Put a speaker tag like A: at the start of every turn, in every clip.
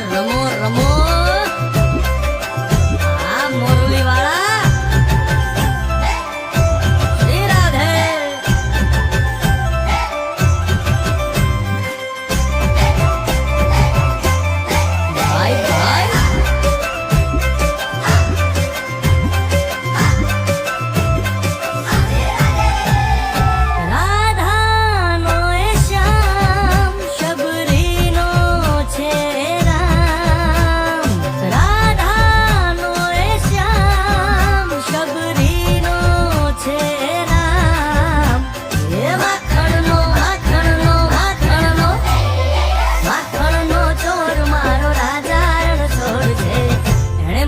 A: રમો રમો.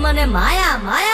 A: মনে মায়া মায়া